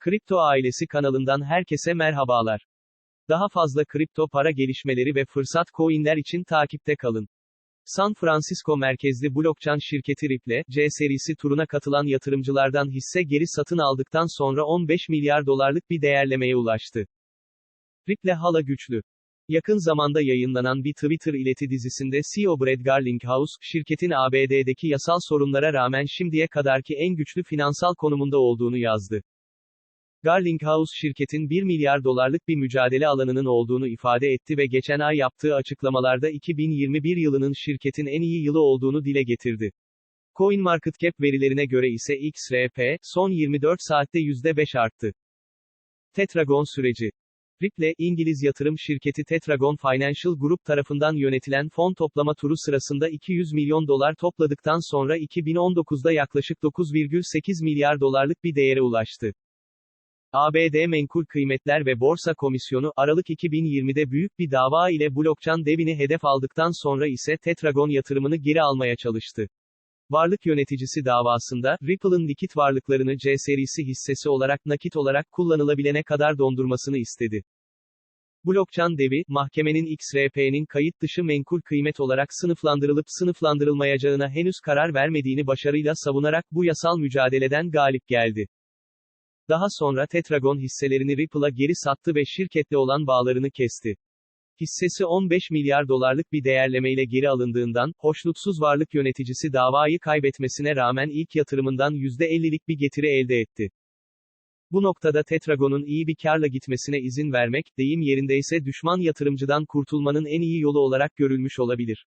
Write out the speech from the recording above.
Kripto Ailesi kanalından herkese merhabalar. Daha fazla kripto para gelişmeleri ve fırsat coinler için takipte kalın. San Francisco merkezli blockchain şirketi Ripple, C serisi turuna katılan yatırımcılardan hisse geri satın aldıktan sonra 15 milyar dolarlık bir değerlemeye ulaştı. Ripple hala güçlü. Yakın zamanda yayınlanan bir Twitter ileti dizisinde CEO Brad Garlinghouse, şirketin ABD'deki yasal sorunlara rağmen şimdiye kadarki en güçlü finansal konumunda olduğunu yazdı. Garlinghouse şirketin 1 milyar dolarlık bir mücadele alanının olduğunu ifade etti ve geçen ay yaptığı açıklamalarda 2021 yılının şirketin en iyi yılı olduğunu dile getirdi. CoinMarketCap verilerine göre ise XRP, son 24 saatte %5 arttı. Tetragon süreci Ripple, İngiliz yatırım şirketi Tetragon Financial Group tarafından yönetilen fon toplama turu sırasında 200 milyon dolar topladıktan sonra 2019'da yaklaşık 9,8 milyar dolarlık bir değere ulaştı. ABD Menkul Kıymetler ve Borsa Komisyonu, Aralık 2020'de büyük bir dava ile blockchain devini hedef aldıktan sonra ise Tetragon yatırımını geri almaya çalıştı. Varlık yöneticisi davasında, Ripple'ın likit varlıklarını C serisi hissesi olarak nakit olarak kullanılabilene kadar dondurmasını istedi. Blockchain devi, mahkemenin XRP'nin kayıt dışı menkul kıymet olarak sınıflandırılıp sınıflandırılmayacağına henüz karar vermediğini başarıyla savunarak bu yasal mücadeleden galip geldi. Daha sonra Tetragon hisselerini Ripple'a geri sattı ve şirketle olan bağlarını kesti. Hissesi 15 milyar dolarlık bir değerlemeyle geri alındığından, hoşnutsuz varlık yöneticisi davayı kaybetmesine rağmen ilk yatırımından %50'lik bir getiri elde etti. Bu noktada Tetragon'un iyi bir karla gitmesine izin vermek, deyim yerindeyse düşman yatırımcıdan kurtulmanın en iyi yolu olarak görülmüş olabilir.